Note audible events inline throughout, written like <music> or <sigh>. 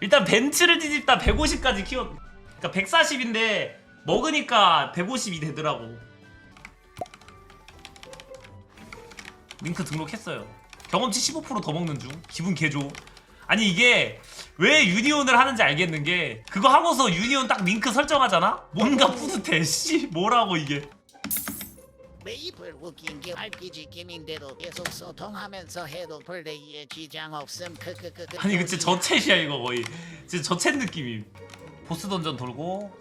일단 벤츠를 뒤집다 150까지 키웠 그러니까 140인데 먹으니까 150이 되더라고. 링크 등록했어요. 경험치 15%더 먹는 중. 기분 개좋. 아니 이게 왜 유니온을 하는지 알겠는 게 그거 하고서 유니온 딱 링크 설정하잖아? 뭔가 뿌듯해. <laughs> 씨 뭐라고 이게 메이플 웃긴 게 RPG 게임인데도 계속 소통하면서 해도 플레이에 지장 없음. 크크크크. 아니 그치 저챗이야 이거 거의. 진짜 저챗 느낌임 보스 던전 돌고.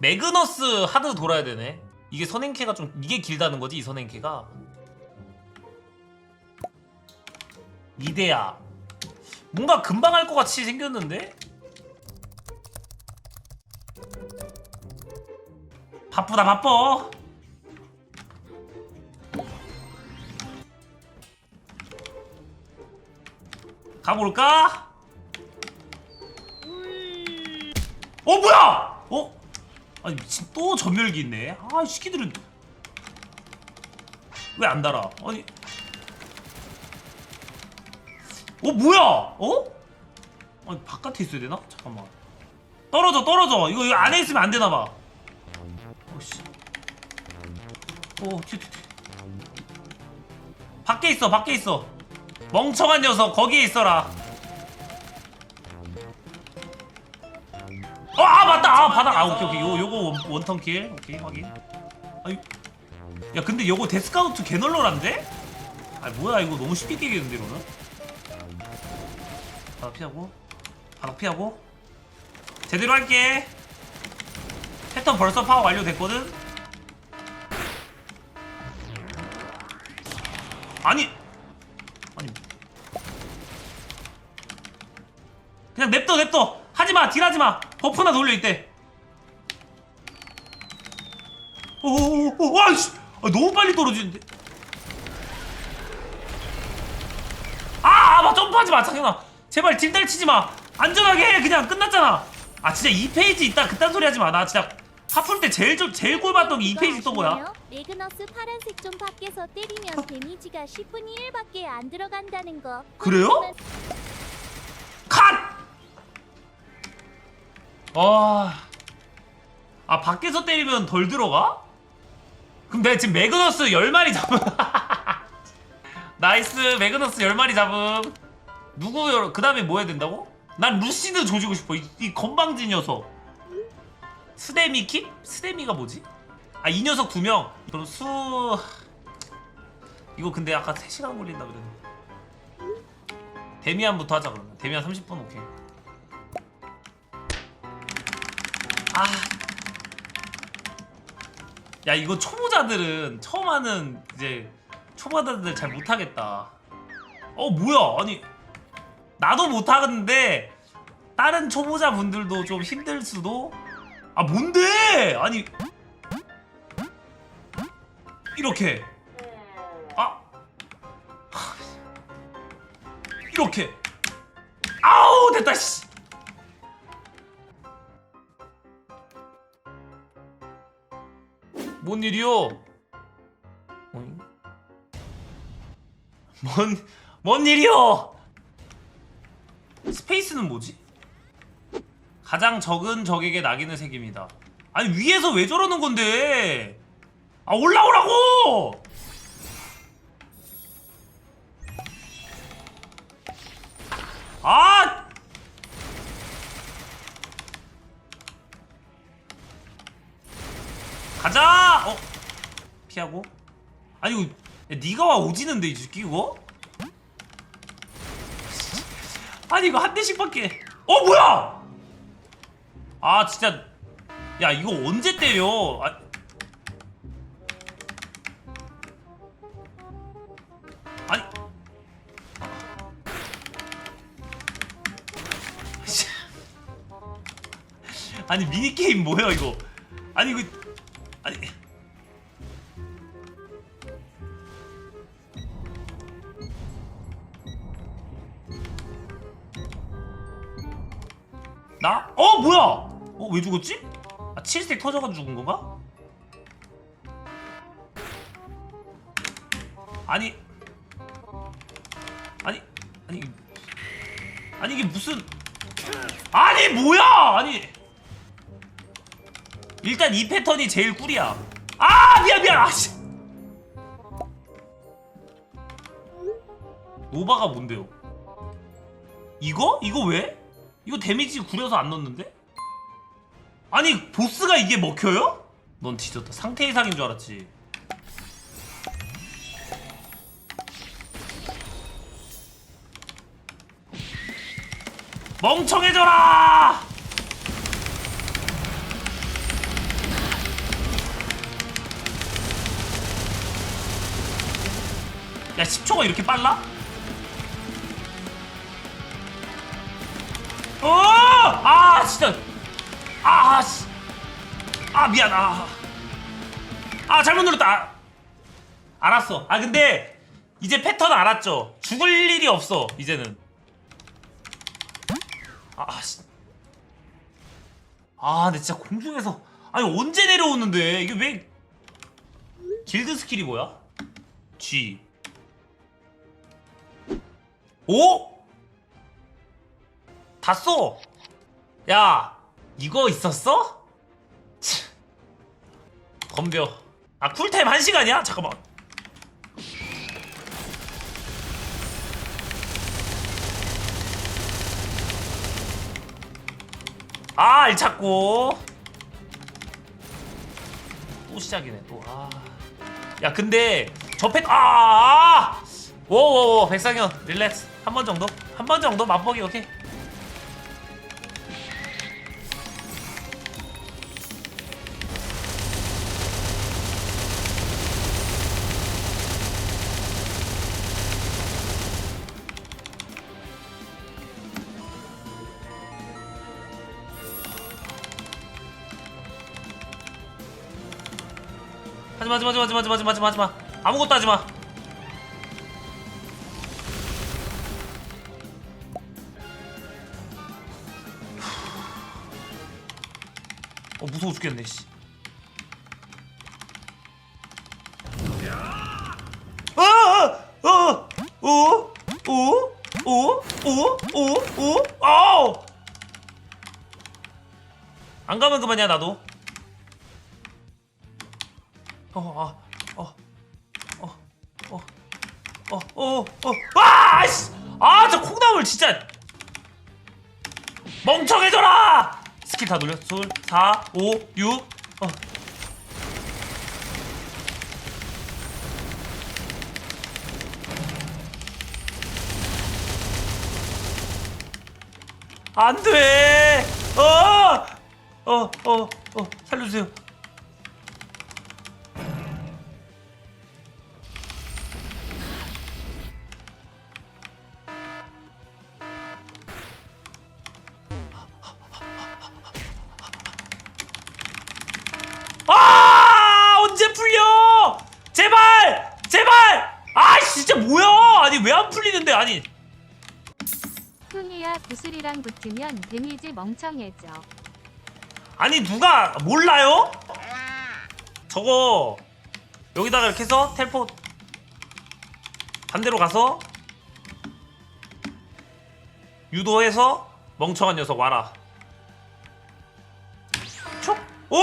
매그너스 하드 돌아야 되네. 이게 선행캐가 좀 이게 길다는 거지 이 선행캐가? 이데야. 뭔가 금방 할 것 같이 생겼는데? 바쁘다 바빠 가볼까? 어 뭐야? 어? 아니 미친 또 전멸기 있네. 아 시키들은 왜 안 달아? 아니 어 뭐야? 어? 아니 바깥에 있어야 되나? 잠깐만. 떨어져 떨어져. 이거, 이거 안에 있으면 안 되나 봐. 어씨. 오 튀, 튀, 튀. 밖에 있어 밖에 있어. 멍청한 녀석 거기에 있어라. 어, 아 맞다. 아 바닥. 아 오케이 오케이. 요 요거 원, 원턴 킬. 오케이 확인. 아유. 야 근데 요거 데스카우트 개널널한데? 아 뭐야 이거 너무 쉽게 깨겠는데 이거는? 바닥 피하고. 바닥 피하고. 제대로 할게. 패턴 벌써 파악 완료됐거든. 아니 그냥 냅둬 냅둬 하지마 딜하지마 버프나 돌려 이때 오오오 아이씨 아, 너무 빨리 떨어지는데 아, 아, 막 점프하지 마, 장현아. 제발 딜달 치지 마. 안전하게 해. 그냥 끝났잖아. 아, 진짜 2페이지 있다. 그딴 소리 하지 마. 나 진짜 하풀 때 제일 좀 제일 꼴 봤던 게 2페이지 또 뭐야? 레그너스 파란색 좀 밖에서 때리면 데미지가 10분의 1밖에 안 들어간다는 거. 그래요? 와. 아, 밖에서 때리면 덜 들어가? 그럼 내가 지금 매그너스 10마리 잡음. <laughs> 나이스. 매그너스 10마리 잡음. 누구, 그 다음에 뭐 해야 된다고? 난 루시드 조지고 싶어. 이, 이 건방진 녀석. 스데미 킵? 스데미가 뭐지? 아, 이 녀석 두 명. 그럼 수. 이거 근데 아까 3시간 걸린다 그랬는데. 데미안부터 하자 그러면 데미안 30분 오케이 아. 야 이거 초보자들은 처음 하는 이제 초보자들 잘 못하겠다. 어 뭐야? 아니 나도 못하겠는데 다른 초보자 분들도 좀 힘들 수도? 아 뭔데? 아니. 이렇게. 아. 이렇게. 아우 됐다 씨. 뭔 일이요? 뭔, 뭔 일이요? 스페이스는 뭐지? 가장 적은 적에게 낙인을 새깁니다. 아니 위에서 왜 저러는 건데? 아 올라오라고! 아! 가자! 어? 피하고? 아니 이거 야, 네가 와 오지는데 이 새끼 이거? 아니 이거 한 대씩밖에 어 뭐야? 아 진짜 야 이거 언제 때려? 아, 아니 <laughs> 아니 미니 게임 뭐야 이거? 아니 이거 아니 나? 어 뭐야? 어 왜 죽었지? 아 칠색 터져가지고 죽은 건가? 아니 아니 아니 아니 이게 무슨 아니 뭐야 아니 일단 이 패턴이 제일 꿀이야 아 미안 미안 아씨 노바가 뭔데요 이거? 이거 왜? 이거 데미지 구려서 안 넣었는데? 아니 보스가 이게 먹혀요? 넌 뒤졌다 상태 이상인 줄 알았지 멍청해져라! 야 10초가 이렇게 빨라? 어! 아 진짜 아, 씨. 아 미안 아, 아 잘못 눌렀다 아. 알았어 아 근데 이제 패턴 알았죠 죽을 일이 없어 이제는 아, 씨. 아, 근데 진짜 공중에서 아니 언제 내려오는데 이게 왜 길드 스킬이 뭐야? G. 오? 다 써. 야, 이거 있었어? 치. 덤벼. 아, 쿨타임 1시간이야? 잠깐만. 아, 알 찾고. 또 시작이네, 또. 아. 야, 근데 저 팩, 아! 아! 아! 워워워, 백상현, 릴렉스. 한 번 정도? 한 번 정도 맛보기, 오케이. 하지마, 하지마, 하지마, 하지마, 하지마, 하지마, 하지마. 아무것도 하지마. 무서워 죽겠네 씨. 안 가면 그만이야 나도. 어, 아, 어, 어, 어, 어, 어, 어, 아, 씨, 아, 저 콩나물 진짜 멍청해져라. 스킬 다 돌려. 둘, 사, 오, 육, 어. 안 돼! 어! 어, 어, 어, 살려주세요. 아니 왜 안 풀리는데? 아니. 흥이야 구슬이랑 붙으면 데미지 멍청해져. 아니 누가 몰라요? 저거 여기다가 이렇게 해서 텔포 반대로 가서 유도해서 멍청한 녀석 와라. 촉! 오!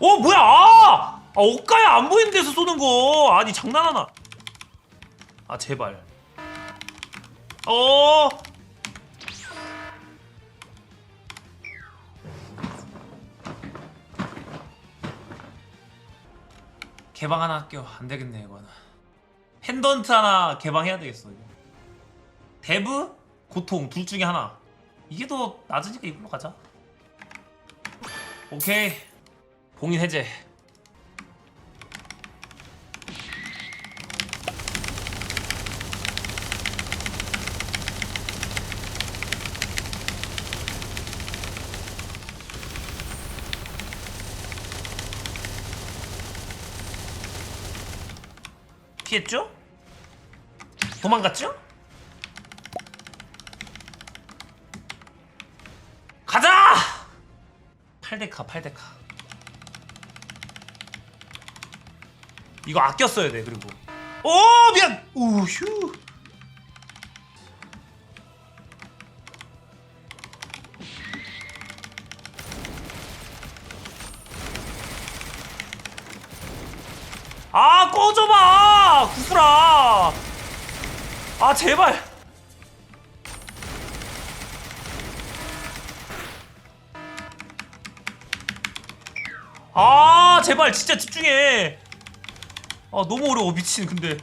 어 뭐야? 아! 아 옷가에 안 보이는 데서 쏘는 거. 아니 장난하나. 아 제발. 어! 개방 하나 할게요. 안 되겠네 이거는. 펜던트 하나 개방해야 되겠어 이거. 데브 고통 둘 중에 하나. 이게 더 낮으니까 이걸로 가자. 오케이 봉인 해제 피했죠? 도망갔죠? 가자! 8대카 8대카 이거 아껴 써야 돼 그리고. 오 미안! 우휴. 아 꺼져봐! 구슬아. 아 제발. 아 제발 진짜 집중해 아 너무 어려워 미친. 근데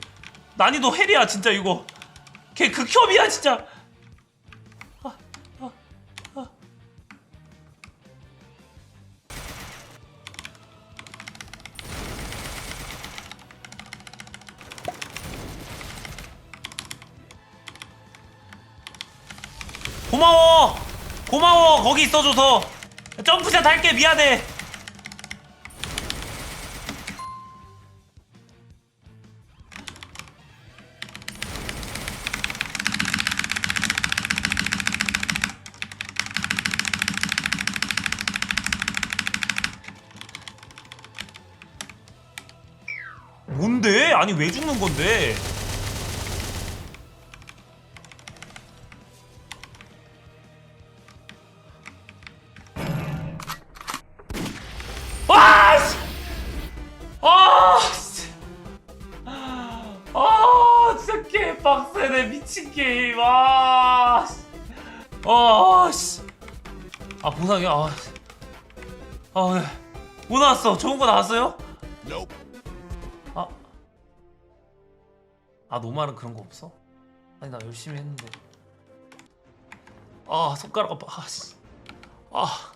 난이도 헬이야 진짜 이거. 걔 극혐이야 진짜. 아, 아, 아. 고마워. 고마워. 거기 있어줘서. 점프샷 할게 미안해 뭔데? 아니 왜 죽는 건데? 와! 씨! 아! 씨! 아. 뭐 나왔어? 좋은 거 나왔어요? 아. 아, 노말은 그런 거 없어? 아니, 나 열심히 했는데. 아, 손가락 아파. 아, 씨. 아.